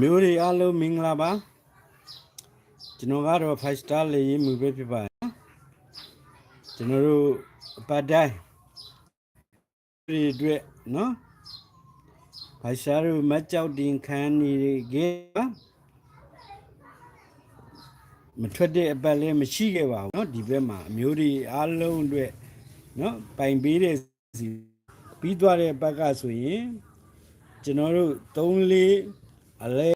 မျိုးတွေအားလုံးမင်္ဂလာပါကျွန်တော်ကတော့ 5 star လေးရေးမှုပဲဖြစ်ပါတယ်နော်ကျွန်တော်တို့အပတ်တိုင်းဒီအတွက်နော်5 star တို့မကြောက်တင်ခံနေခဲ့ပါမထွက်တဲ့အပတ်လည်းမရှိခဲ့ပါဘူးเนาะဒီဘက်မှာအမျိုးတွေအားလုံးအတွက်เนาะပိုင်ပေးတဲ့စီပြီးသွားတဲ့အပတ်ကဆိုရင်ကျွန်တော်တို့3လေး အလဲ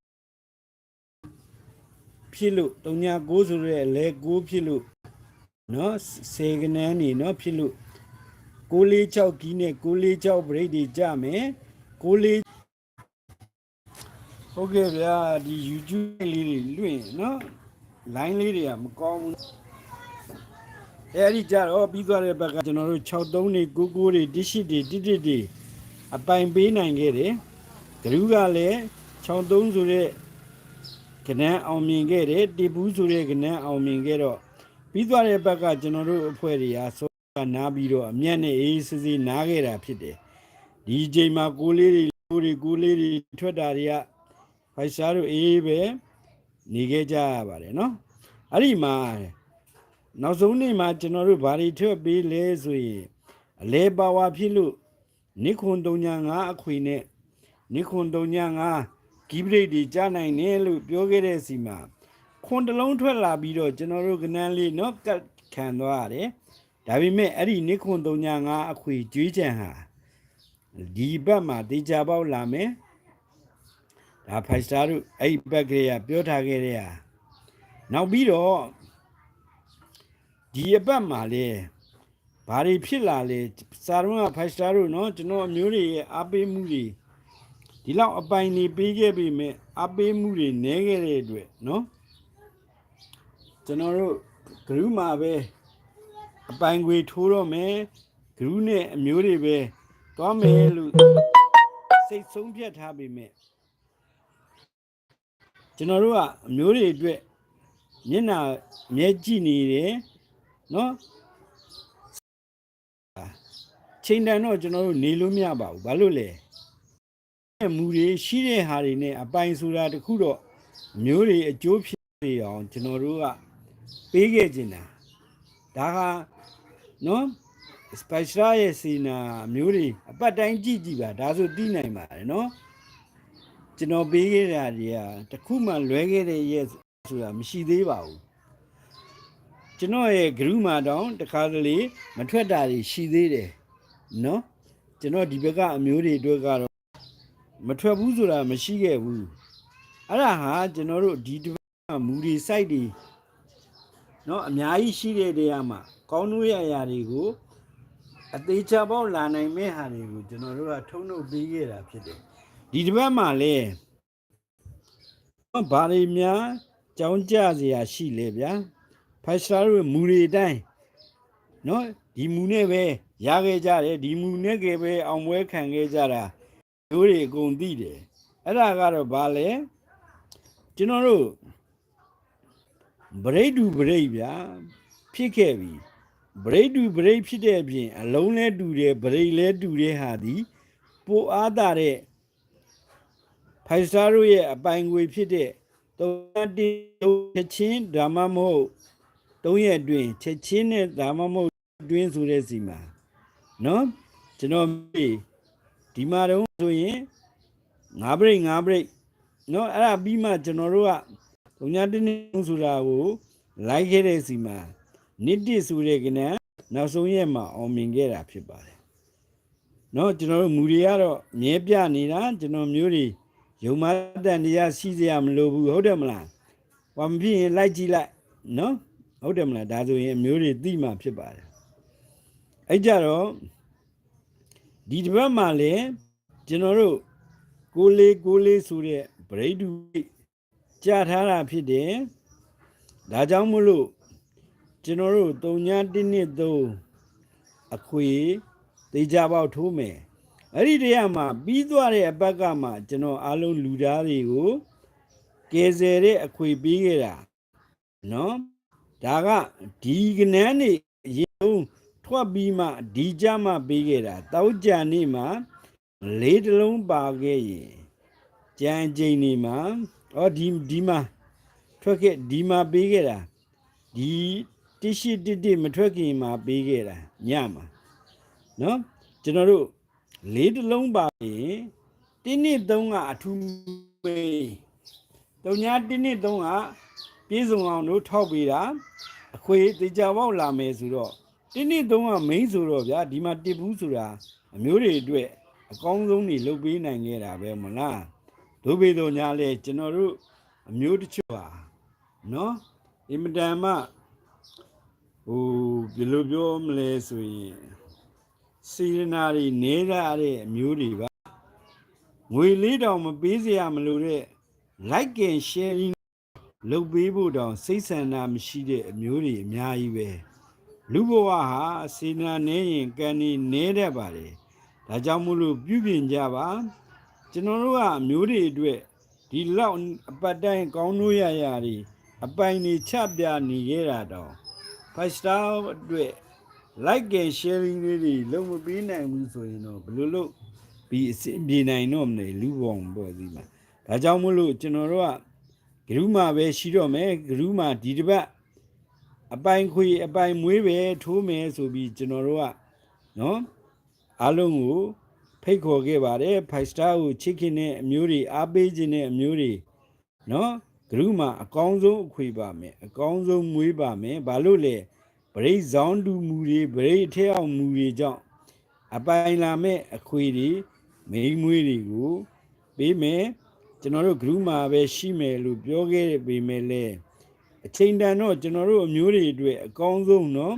ဖြစ်လို့39ဆိုရဲအလဲ9ဖြစ်လို့เนาะစေကနန်းနေเนาะဖြစ်လို့646ကီးနဲ့646 break တွေကြမယ်6ဟုတ်ကဲ့ဗျာဒီ YouTube လေးတွေလွင့်เนาะ line လေးတွေကမကောင်းဘူးအဲဒီကြတော့ပြီးသွားတဲ့ဘက်ကကျွန်တော်တို့63နေ99တွေ18တွေ11တွေအပိုင်ပေးနိုင်ခဲ့တယ်ဂရုကလည်း 63ဆိုတဲ့ကနန်းအောင်မြင်ခဲ့တယ်တိပူးဆိုတဲ့ကနန်းအောင်မြင်ခဲ့တော့ပြီးသွားတဲ့ဘက်ကကျွန်တော်တို့အဖွဲ့တွေဟာစောကနားပြီးတော့အမျက်နဲ့အေးစစ်စစ်နားခဲ့တာဖြစ်တယ်ဒီအချိန်မှာကိုလေးတွေကိုတွေကိုလေးတွေထွက်တာတွေကဖိုက်စားတို့အေးပဲနေခဲ့ကြရပါတယ်နော်အဲ့ဒီမှာနောက်ဆုံးနေ့မှာကျွန်တော်တို့ဘာတွေထွက်ပေးလဲဆိုရင်အလဲပါဝါဖြစ်လို့နိခွန်395အခွေနဲ့နိခွန်395 ဂီးပရိတ်တွေကြားနိုင်တယ်လို့ပြောခဲ့တဲ့စီမှာခွန်တလုံးထွက်လာပြီးတော့ကျွန်တော်တို့ကနန်းလေးနော်ကတ်ခံသွားရတယ်။ဒါပေမဲ့အဲ့ဒီနိခွန်35အခွေကျွေးချံဟာဒီဘက်မှာတေချာပေါက်လာမယ်။ဒါဖိုက်စတာတို့အဲ့ဒီဘက်ကလေးကပြောထားခဲ့တဲ့ဟာနောက်ပြီးတော့ဒီအပတ်မှာလေဘာတွေဖြစ်လာလဲစာရုံးကဖိုက်စတာတို့နော်ကျွန်တော်အမျိုးတွေရဲ့အားပေးမှုတွေ ဒီလောက်အပိုင်နေပေးခဲ့ပေမဲ့အပေးမှုတွေနည်းခဲ့တဲ့အတွက်နော်ကျွန်တော်တို့ဂရုမှာပဲအပိုင်ခွေထိုးတော့မယ်ဂရုနဲ့အမျိုးတွေပဲသွားမယ်လို့စိတ်ဆုံးဖြတ်ထားပေမဲ့ကျွန်တော်တို့ကအမျိုးတွေအတွက်မျက်နာမျက်ကြည့်နေတယ်နော်ချိန်တန်တော့ကျွန်တော်တို့နေလို့မရပါဘူးဘာလို့လဲ မူတွေရှိတဲ့ဟာတွေနဲ့အပိုင်ဆိုတာတခုတော့မျိုးတွေအကျိုးဖြစ်နေအောင်ကျွန်တော်တို့ကပေးခဲ့ခြင်းတာဒါကနော်စပိုက်စရာရဲ့စီနာမျိုးတွေအပတ်တိုင်းကြည့်ကြည့်ပါဒါဆိုသိနိုင်ပါတယ်နော်ကျွန်တော်ပေးခဲ့တာတွေကတခုမှလွဲခဲ့တဲ့ရဲ့ဆိုတာမရှိသေးပါဘူးကျွန်တော်ရဲ့ group မှာတောင်တခါတလေမထွက်တာတွေရှိသေးတယ်နော်ကျွန်တော်ဒီဘက်ကအမျိုးတွေအတွက်ကတော့ မထွက်ဘူးဆိုတာမရှိခဲ့ဘူးအဲ့ဒါဟာကျွန်တော်တို့ဒီတစ်ပတ်မှာမူတွေ site တွေနော်အများကြီးရှိတဲ့နေရာမှာကောင်းတို့ရရာတွေကိုအသေးချပေါက်လာနိုင်မဲ့ဟာတွေကိုကျွန်တော်တို့ကထုံးထုတ်ပေးခဲ့တာဖြစ်တယ်ဒီတစ်ပတ်မှာလည်းဘာတွေများကြောင်းကြစရာရှိလဲဗျာဖိုက်စတာတို့မူတွေအတိုင်းနော်ဒီမူနဲ့ပဲရခဲ့ကြတယ်ဒီမူနဲ့ကပဲအောင်ပွဲခံခဲ့ကြတာ တို့တွေအကုန်သိတယ်အဲ့ဒါကတော့ဘာလဲကျွန်တော်တို့ဗရိတ်တူဗရိတ်ဗျာဖြစ်ခဲ့ပြီဗရိတ်တူဗရိတ်ဖြစ်တဲ့အပြင်အလုံးလဲတူတယ်ဗရိတ်လဲတူတဲ့ဟာဒီပိုအားတာတဲ့ဖိုက်စတာတို့ရဲ့အပိုင်ငွေဖြစ်တဲ့သုံးတင်းချက်ချင်းဒါမှမဟုတ်သုံးရက်အတွင်းချက်ချင်းနဲ့ဒါမှမဟုတ်အတွင်းဆိုတဲ့စီမှာနော်ကျွန်တော်မေး ဒီမှာတော့ဆိုရင်9 break 9 break နော်အဲ့ဒါပြီးမှကျွန်တော်တို့ကသုံးညတင်းတင်းဆိုတာကိုလိုက်ခဲ့တဲ့စီမှာနစ်တစ်ဆိုတဲ့ကနန်းနောက်ဆုံးရက်မှာအောင်မြင်ခဲ့တာဖြစ်ပါတယ်နော်ကျွန်တော်တို့မူတွေကတော့မြဲပြနေတာကျွန်တော်မျိုးတွေယုံမတန်တရားရှိစရာမလိုဘူးဟုတ်တယ်မလား။ဘာမဖြစ်ရင်လိုက်ကြည့်လိုက်နော်ဟုတ်တယ်မလားဒါဆိုရင်အမျိုးတွေသိမှဖြစ်ပါတယ်။အဲ့ကြတော့ ဒီတစ်ပတ်မှာလည်းကျွန်တော်တို့ကိုလေးကိုလေးဆိုတဲ့ဗရိတ်တူကြာထားတာဖြစ်တယ်။ဒါကြောင့်မလို့ကျွန်တော်တို့တုံညာ1နှစ်3အခွေသေးကြပေါက်ထိုးမယ်။အဲ့ဒီတည်းကမှပြီးသွားတဲ့အပတ်ကမှကျွန်တော်အားလုံးလူသားတွေကိုကယ်ဆယ်တဲ့အခွေပေးခဲ့တာနော်ဒါကဒီကနန်းနေရေုံထွ က်ပြီးမှဒီကြမှပေးခဲ့တာတောက်ကြနေ့မှလေးတလုံးပါခဲ့ရင်ကြံကြိမ်နေမှာဩဒီဒီမှာထွက်ခဲ့ဒီမှာပေးခဲ့တာဒီတရှိတတမထွက်ခင်မှာပေးခဲ့တာညမှာနော်ကျွန်တော်တို့လေးတစ်လုံးပါရင်တင်းနှစ်သုံးကအထူးမေးတုံညာတင်းနှစ်သုံးကပြေးစုံအောင်တို့ထောက်ပေးတာအခွေတေချာပေါက်လာမယ်ဆိုတော့ တင်းတင်းသုံးက main ဆိုတော့ဗျာဒီမှာတစ်ဘူးဆိုတာအမျိုးတွေအတွက်အကောင်းဆုံးနေလုပ်ပေးနိုင်ခဲ့တာပဲမလားဒုဗေဒညာလဲကျွန်တော်တို့အမျိုးတချို့ဟာနော်အင်မတန်မှဟိုဘယ်လိုပြောမလဲဆိုရင်စေနာတွေနေရတဲ့အမျိုးတွေပါငွေလေးတောင်မပေးစရာမလိုတဲ့ like and sharing လုပ်ပေးဖို့တောင်စိတ်ဆန္ဒမရှိတဲ့အမျိုးတွေအများကြီးပဲ လူဘဝဟာစေနာနေရင်ကံနေနေတတ်ပါတယ်ဒါကြောင့်မို့လို့ပြုပြင်ကြပါကျွန်တော်တို့ကအမျိုးတွေအတွက်ဒီလောက်အပတ်တိုင်းကောင်းလို့ရရတွေအပိုင်တွေချပြနေခဲ့တာတော့ five star အတွက် like and sharing လေးတွေလုံးမပေးနိုင်ဘူးဆိုရင်တော့ဘယ်လိုလုပ်ပြီးအစီအပြေနိုင်တော့မလဲလူပေါင်းပေါ့ဒီမှာဒါကြောင့်မို့လို့ကျွန်တော်တို့ကဂရုမာပဲရှိတော့မယ်ဂရုမာဒီတစ်ပတ် အပိုင်ခွေအပိုင်မွေးပဲထိုးမယ်ဆိုပြီးကျွန်တော်တို့ကနော်အားလုံးကိုဖိတ်ခေါ်ခဲ့ပါတယ်5 star ကိုချစ်ခင်တဲ့အမျိုးတွေအားပေးခြင်းတဲ့အမျိုးတွေနော်ဂရုမာအကောင်းဆုံးအခွေပါမယ်အကောင်းဆုံးမွေးပါမယ်ဘာလို့လဲဗရိတ်ဇောင်းတူမူတွေဗရိတ်ထဲအောင်မူတွေကြောင့်အပိုင်လာမဲ့အခွေတွေမိန်းမွေးတွေကိုပေးမယ်ကျွန်တော်တို့ဂရုမာပဲရှိမယ်လို့ပြောခဲ့ပေမဲ့လည်း အချိန်တန်တော့ကျွန်တော်တို့အမျိုးတွေအတွက်အကောင်းဆုံးနော်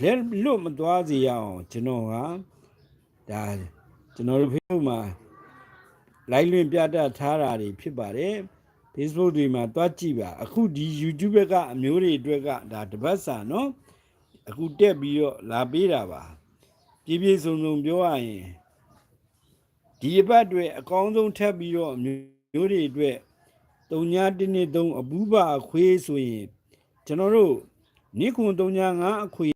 လက်လွတ်မသွားစေရအောင်ကျွန်တော်ကဒါကျွန်တော်တို့ဖေ့ဘုတ်မှာ live လွင့်ပြတတ်ထားတာတွေဖြစ်ပါတယ် Facebook တွေမှာတွားကြည့်ပါအခုဒီ YouTube ကအမျိုးတွေအတွက်ကဒါတပတ်စာနော်အခုတက်ပြီးတော့လာပေးတာပါပြည့်ပြည့်စုံစုံပြောရရင်ဒီအပတ်တွေအကောင်းဆုံးထပ်ပြီးတော့မျိုးတွေအတွက် တုံညာ1နှစ်3အပူးပါအခွေးဆိုရင်ကျွန်တော်တို့နိခွန်တုံညာ5အခွေး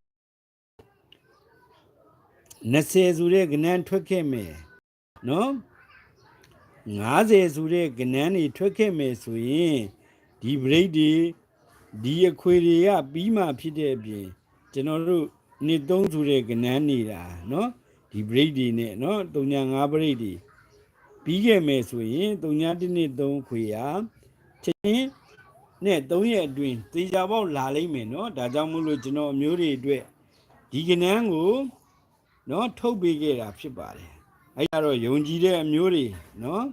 20ဆိုတဲ့ကဏ္ဍထွက်ခဲ့မယ်နော်90ဆိုတဲ့ကဏ္ဍတွေထွက်ခဲ့မယ်ဆိုရင်ဒီ break တွေဒီအခွေတွေကပြီးမှဖြစ်တဲ့အပြင်ကျွန်တော်တို့နှစ်သုံးဆိုတဲ့ကဏ္ဍနေတာနော်ဒီ break တွေနဲ့နော်35 break တွေပြီးခဲ့မယ်ဆိုရင်31နှစ်3ခွေရ ချင်းနဲ့3ရက်အတွင်းသေချာပေါက်လာလိမ့်မယ်နော်ဒါကြောင့်မို့လို့ကျွန်တော်အမျိုးတွေအတွက်ဒီကဏ္ဍကိုနော်ထုတ်ပေးခဲ့တာဖြစ်ပါတယ်အဲ့ဒါတော့ယုံကြည်တဲ့အမျိုးတွေနော်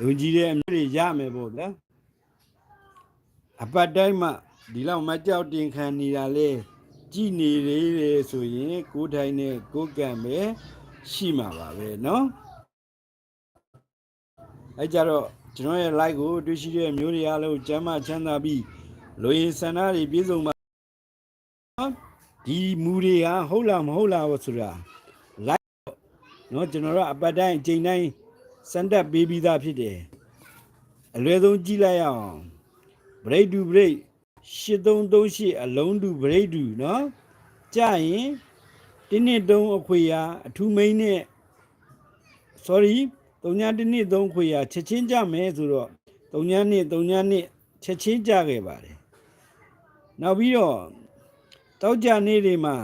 ယုံကြည်တဲ့အမျိုးတွေရမယ်ပေါ့ဗျာအပတ်တိုင်းမှဒီလောက်မကြောက်တင်ခံနေတာလေကြည်နေလေဆိုရင်ကိုယ်ထိုင်နဲ့ကိုယ်ကံပဲရှိမှာပါပဲเนาะအဲကြတော့ ကျွန်တော်ရဲ့ like ကိုတွေ့ရှိတဲ့မျိုးတွေအားလုံးကျမ်းမချမ်းသာပြီးလူရည်ဆန္ဒတွေပြည့်စုံပါနော်ဒီမူတွေဟာဟုတ်လားမဟုတ်လားဆိုတာ like เนาะကျွန်တော်တို့အပတ်တိုင်းအချိန်တိုင်းစမ်းတက်ပေးပြီးသားဖြစ်တယ်အလွယ်ဆုံးကြည့်လိုက်ရအောင် break to break 8338အလုံးတူ break to เนาะကြာရင်တင်းနှစ်သုံးအခွေရအထူးမိန်းနဲ့ sorry 3ညတစ်နှစ်3ခွေရချက်ချင်းကြမယ်ဆိုတော့3ညနှစ်3ညနှစ်ချက်ချင်းကြခဲ့ပါတယ်နောက်ပြီးတော့တောက်ကြနေ့တွေမှာ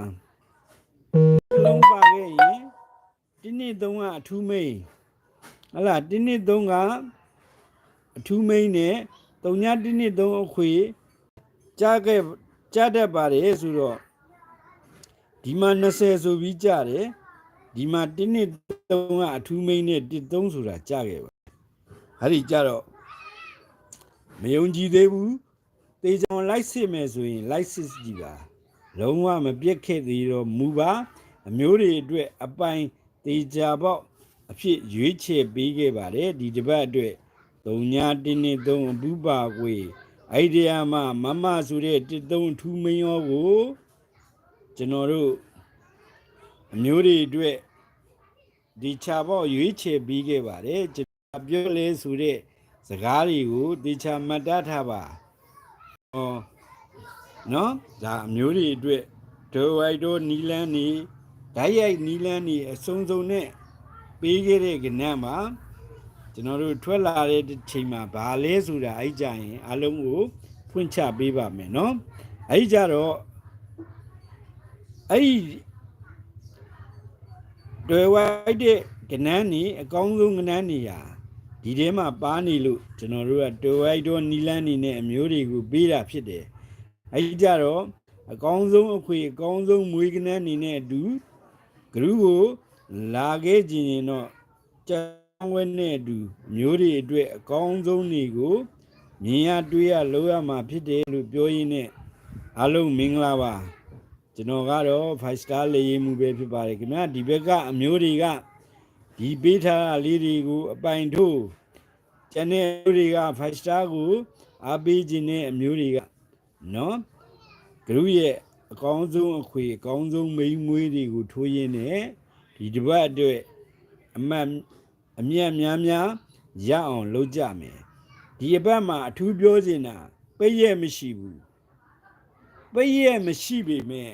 လုံးပါခဲ့ရင်တစ်နှစ်3ကအထူးမိန်းဟလာတစ်နှစ်3ကအထူးမိန်းနဲ့3ညတစ်နှစ်3အခွေကြားခဲ့ကြားတတ်ပါတယ်ဆိုတော့ဒီမှာ20ဆိုပြီးကြားတယ် ဒီမှာ1နှစ်3ကအထူးမိန်းနဲ့1 3ဆိုတာကြားခဲ့ပါအဲ့ဒီကြတော့မယုံကြည်သေးဘူးတေချောင်လိုက်စစ်မယ်ဆိုရင်လိုက်စစ်ကြည့်ပါလုံးဝမပြက်ခဲ့သေးတော့မူပါအမျိုးတွေအတွက်အပိုင်တေချာပေါက်အဖြစ်ရွေးချယ်ပေးခဲ့ပါတယ်ဒီတစ်ပတ်အတွက်3ည1နှစ်3အပူပါကွေအိုင်ဒီယာမှာမမဆိုတဲ့တစ်သုံးထူးမင်းရောကိုကျွန်တော်တို့အမျိုးတွေအတွက် ဒီချာပေါ့ရွေးချယ်ပြီးခဲ့ပါတယ်ကျွန်တော်ပြောလဲဆိုတဲ့စကားတွေကိုဒီချာမှတ်တတ်ထားပါဟောနော်ဒါအမျိုးတွေအတွက်ဒိုဝိုက်တို့နီလန်းနေဓာတ်ရိုက်နီလန်းနေအစုံစုံနဲ့ပေးခဲ့တဲ့ကဏ္ဍမှာကျွန်တော်တို့ထွက်လာတဲ့ချိန်မှာဘာလဲဆိုတာအဲ့ကြရင်အလုံးကိုဖွင့်ချပေးပါမယ်နော်အဲ့ကြတော့အဲ့ တွေဝိုက်တဲ့ကနန်းနေအကောင်းဆုံးကနန်းနေရာဒီထဲမှာပါနေလို့ကျွန်တော်တို့ကတွေဝိုက်တော့နီလန်းနေနဲ့အမျိုးတွေကိုပေးတာဖြစ်တယ်အဲ့ကြတော့အကောင်းဆုံးအခွေအကောင်းဆုံးမွေးကနန်းနေနဲ့အတူဂရုကိုလာခဲ့ခြင်းရင်တော့ကြောင်းဝဲနဲ့အတူအမျိုးတွေအတွက်အကောင်းဆုံးတွေကိုမြင်ရတွေ့ရလို့ရမှာဖြစ်တယ်လို့ပြောရင်းနဲ့အားလုံးမင်္ဂလာပါ ကျွန်တော်ကတော့ five star လေရင်မှုပဲဖြစ်ပါတယ်ခင်ဗျာဒီဘက်ကအမျိုးတွေကဒီပေးထားတာလေးတွေကိုအပိုင်ထိုးကျန်တဲ့မျိုးတွေက five star ကိုအားပေးခြင်းနဲ့အမျိုးတွေကနော်ဂရုရဲ့အကောင်းဆုံးအခွေအကောင်းဆုံးမိန်းမွေးတွေကိုထိုးရင်းနဲ့ဒီတစ်ပတ်အတွက်အမှတ်အမြတ်များများရအောင်လုပ်ကြမယ်ဒီအပတ်မှာအထူးပြောချင်တာပိတ်ရက်မရှိဘူးပိတ်ရက်မရှိပေမဲ့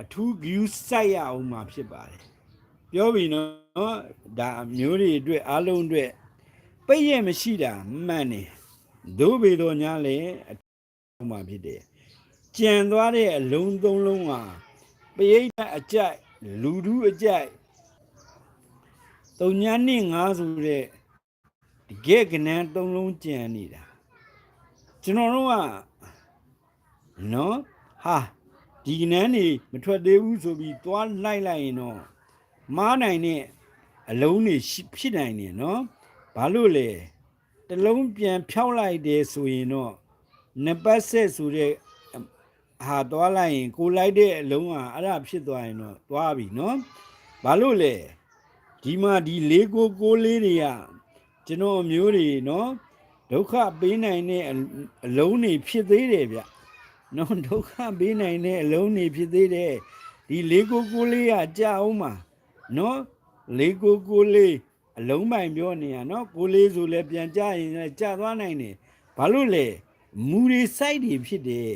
အထူး view စိုက်ရအောင်မှာဖြစ်ပါတယ်ပြောပြီနော်ဒါအမျိုးတွေအတွက်အားလုံးအတွက်ပိတ်ရက်မရှိတာမှန်တယ်ဒို့ပေတော့ညာလေအထူးမှာဖြစ်တယ်ကြံသွားတဲ့အလုံးသုံးလုံးဟာပရိသတ်အကြိုက်လူဒူးအကြိုက်တုံညာနှစ်ငါးဆိုတဲ့တကယ်ကနန်းသုံးလုံးကြံနေတာကျွန်တော်တို့ကနော်ဟာ ဒီကနန်းနေမထွက်သေးဘူးဆိုပြီးသွားလိုက်လိုက်ရင်တော့မားနိုင်တဲ့အလုံးတွေရှိဖြစ်နိုင်တယ်နော်ဘာလို့လဲတစ်လုံးပြန်ဖြောက်လိုက်တယ်ဆိုရင်တော့နှစ်ပတ်ဆက်ဆိုတဲ့ဟာသွားလိုက်ရင်ကိုလိုက်တဲ့အလုံးဟာအဲ့ဒါဖြစ်သွားရင်တော့သွားပြီနော်ဘာလို့လဲဒီမှာဒီလေးကိုကိုလေးတွေကကျွန်တော်အမျိုးတွေနော်ဒုက္ခပေးနိုင်တဲ့အအလုံးတွေဖြစ်သေးတယ်ဗျ နော်ဒုက္ခပေးနိုင်တဲ့အလုံးတွေဖြစ်သေးတယ်ဒီလေးကိုကိုလေးကကြာအောင်မှာနော်လေးကိုကိုလေးအလုံးပိုင်ပြောနေရနော်ကိုလေးဆိုလဲပြန်ကြရင်လည်းကြာသွားနိုင်တယ်ဘာလို့လဲမူတွေစိုက်တွေဖြစ်တယ်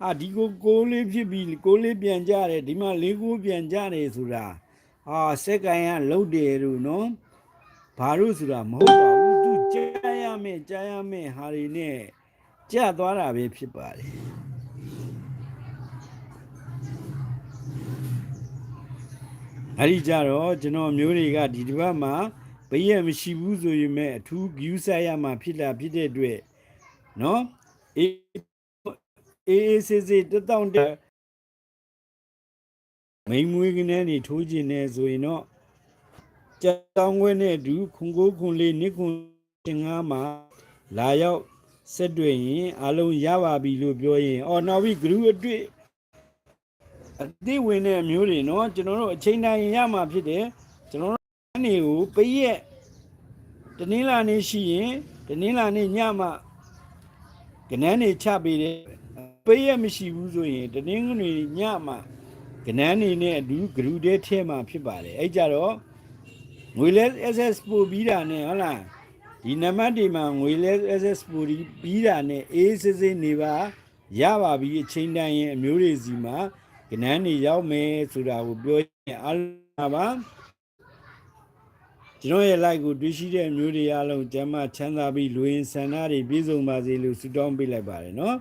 ဟာဒီကိုကိုလေးဖြစ်ပြီးကိုလေးပြန်ကြတယ်ဒီမှာလေးကိုပြန်ကြတယ်ဆိုတာဟာစက်ကန်ကလှုပ်တယ်လို့နော်ဘာလို့ဆိုတာမဟုတ်ပါဘူးသူကြားရမယ်ကြားရမယ်ဟာတွေနဲ့ကြာသွားတာပဲဖြစ်ပါတယ် အဲ့ဒီကြတော့ကျွန်တော်မျိုးတွေကဒီတစ်ပတ်မှာဘိရက်မရှိဘူးဆိုရင်မဲ့အထူး view ဆက်ရမှာဖြစ်လာဖြစ်တဲ့အတွက်နော်အေးအေးအေးစစ်စစ်တက်တောင့်တက်မိန်မွေးကနေနေထိုးခြင်းနဲ့ဆိုရင်တော့ကြောင်းခွဲနဲ့အတူခွန်ကိုခွန်လေးနိခွန်တင်ငါမှာလာရောက်ဆက်တွေ့ရင်အလုံးရပါပြီလို့ပြောရင်အော်နောက်ပြီး group အတွေ့ အသိဝင်တဲ့အမျိုးတွေနော်ကျွန်တော်တို့အချိန်တိုင်းရမှာဖြစ်တယ်ကျွန်တော်တို့အနေကိုပရက်တနင်္လာနေ့ရှိရင်တနင်္လာနေ့ညမှကနန်းနေချပေးတယ်ပရက်မရှိဘူးဆိုရင်တနင်္ဂနွေညမှကနန်းနေနဲ့အတူဂရုတဲထဲမှာဖြစ်ပါတယ်အဲ့ကြတော့ငွေလဲ SS ပို့ပြီးတာနဲ့ဟုတ်လားဒီနံပါတ်ဒီမှာငွေလဲ SS ပို့ပြီးတာနဲ့အေးစစ်စစ်နေပါရပါပြီအချိန်တိုင်းရင်အမျိုးတွေစီမှာ ကနန်းနေရောက်မယ်ဆိုတာကိုပြောရင်အားလုံးပါကျွန်တော်ရဲ့ like ကိုတွေ့ရှိတဲ့အမျိုးတွေအားလုံးကျမ်းမာချမ်းသာပြီးလူရင်ဆန္ဒတွေပြည့်စုံပါစေလို့ဆုတောင်းပေးလိုက်ပါတယ်နော်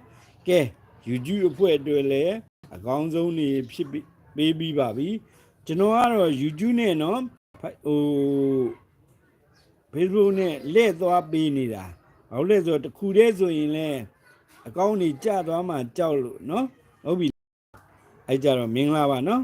ကဲ YouTube အဖွဲ့အတွက်လည်းအကောင်းဆုံးနေဖြစ်ပေးပြီးပါပြီကျွန်တော်ကတော့ YouTube နဲ့နော်ဟို Facebook နဲ့လက်သွားပေးနေတာဘာလို့လဲဆိုတော့တခုတည်းဆိုရင်လည်းအကောင့်တွေကျသွားမှကြောက်လို့နော်ဟုတ်ပြီ အဲ့ကြတော့မင်္ဂလာပါနော်